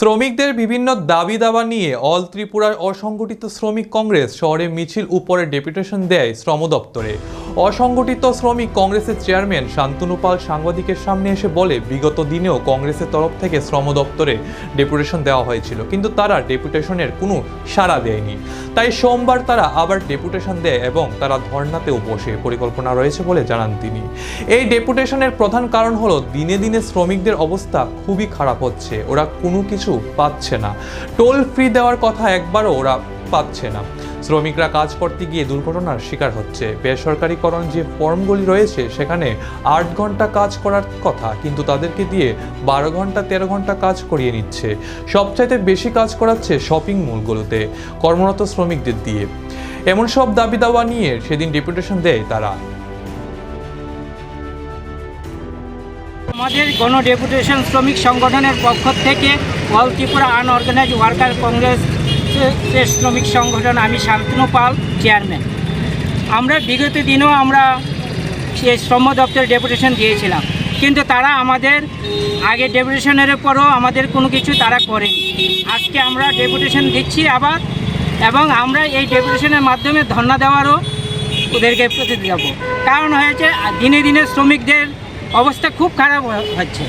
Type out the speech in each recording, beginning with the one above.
শ্রমিকদের বিভিন্ন দাবি দাবা নিয়ে অল ত্রিপুরার অসংগঠিত শ্রমিক কংগ্রেস শহরে মিছিল উপরে ডেপুটেশন দেয় শ্রম দপ্তরে। অসংগঠিত শ্রমিক কংগ্রেসের চেয়ারম্যান শান্তনু পাল সাংবাদিকের সামনে এসে বলে, বিগত দিনেও কংগ্রেসের তরফ থেকে শ্রম দপ্তরে ডেপুটেশন দেওয়া হয়েছিল, কিন্তু তারা ডেপুটেশনের কোনো সাড়া দেয়নি। তাই সোমবার তারা আবার ডেপুটেশন দেয় এবং তারা ধর্নাতেও বসে, পরিকল্পনা রয়েছে বলে জানান তিনি। এই ডেপুটেশনের প্রধান কারণ হলো, দিনে দিনে শ্রমিকদের অবস্থা খুবই খারাপ হচ্ছে। ওরা কোনো কিছু পাচ্ছে না। টোল ফ্রি দেওয়ার কথা একবারও ওরা পাচ্ছে না। শ্রমিকরা কাজ করতে গিয়ে দুর্ঘটনার শিকার হচ্ছে। বেসরকারিকরণ যে ফর্মগুলি রয়েছে, সেখানে আট ঘণ্টা কাজ করার কথা, কিন্তু তাদেরকে দিয়ে বারো ঘণ্টা, তেরো ঘণ্টা কাজ করিয়ে নিচ্ছে। সবচাইতে বেশি কাজ করাচ্ছে শপিং মলগুলোতে, কর্মরত শ্রমিকদের দিয়ে। এমন সব দাবি দাওয়া নিয়ে সেদিন ডেপুটেশন দেয় তারা। আমাদের গণ ডেপুটেশন শ্রমিক সংগঠনের পক্ষ থেকে all Tripura unorganised worker congress শ্রমিক সংগঠন আমি শান্তনু পাল, চেয়ারম্যান। আমরা বিগত দিনেও আমরা সে শ্রম দপ্তরে ডেপুটেশন দিয়েছিলাম। কিন্তু তারা আমাদের আগে ডেপুটেশনের পরও আমাদের কোনো কিছু তারা করেনি। আজকে আমরা ডেপুটেশন দিচ্ছি আবার এবং আমরা এই ডেপুটেশনের মাধ্যমে ধর্ণা দেওয়ারও ওদেরকে প্রতি যাব কারণ হয়েছে, দিনে দিনে শ্রমিকদের অবস্থা খুব খারাপ হচ্ছে।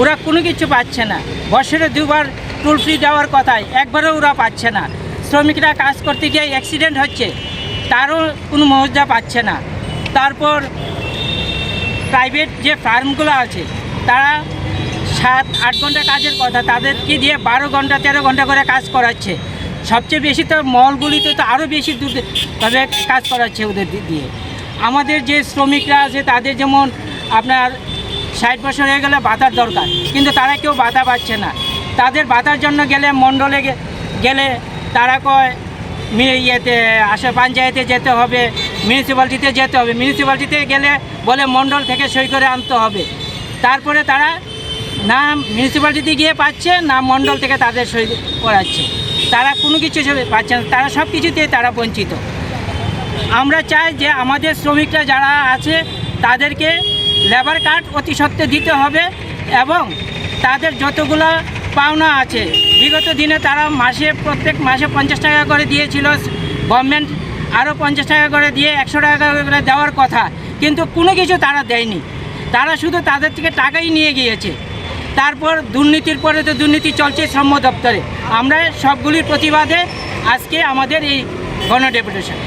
ওরা কোনো কিছু পাচ্ছে না। বছরে দুবার টোল ফ্রি দেওয়ার কথায় একবারও ওরা পাচ্ছে না। শ্রমিকরা কাজ করতে গিয়ে অ্যাক্সিডেন্ট হচ্ছে, তারও কোনো মহজা পাচ্ছে না। তারপর প্রাইভেট যে ফার্মগুলো আছে, তারা সাত, আট ঘণ্টা কাজের কথা, তাদেরকে দিয়ে বারো ঘণ্টা, তেরো ঘণ্টা করে কাজ করাচ্ছে। সবচেয়ে বেশি তো মলগুলিতে তো আরও বেশি দূর কাজ করাচ্ছে ওদের দিয়ে। আমাদের যে শ্রমিকরা আছে, তাদের যেমন আপনার ষাট বছর হয়ে গেলে বাতার দরকার। কিন্তু তারা কেউ বাধা পাচ্ছে না। তাদের বাধার জন্য গেলে মণ্ডলে গেলে তারা কয় ইয়েতে আশা পঞ্চায়েতে যেতে হবে মিউনিসিপ্যালিটিতে যেতে হবে। মিউনিসিপ্যালিটিতে গেলে বলে মণ্ডল থেকে সই করে আনতে হবে। তারপরে তারা না মিউনিসিপ্যালিটিতে গিয়ে পাচ্ছে, না মণ্ডল থেকে তাদের সই করাচ্ছে। তারা কোনো কিছু পাচ্ছে না। তারা সব কিছুতেই তারা বঞ্চিত। আমরা চাই যে আমাদের শ্রমিকরা যারা আছে, তাদেরকে লেবার কার্ড অতি সত্ত্বে দিতে হবে এবং তাদের যতগুলো পাওনা আছে, বিগত দিনে তারা মাসে, প্রত্যেক মাসে পঞ্চাশ টাকা করে দিয়েছিল, গভর্নমেন্ট আরও পঞ্চাশ টাকা করে দিয়ে একশো টাকা করে দেওয়ার কথা, কিন্তু কোনো কিছু তারা দেয়নি। তারা শুধু তাদের থেকে টাকাই নিয়ে গিয়েছে। তারপর দুর্নীতির পরে তো দুর্নীতি চলছে শ্রম দপ্তরে। আমরা সবগুলির প্রতিবাদে আজকে আমাদের এই গণ ডেপুটেশন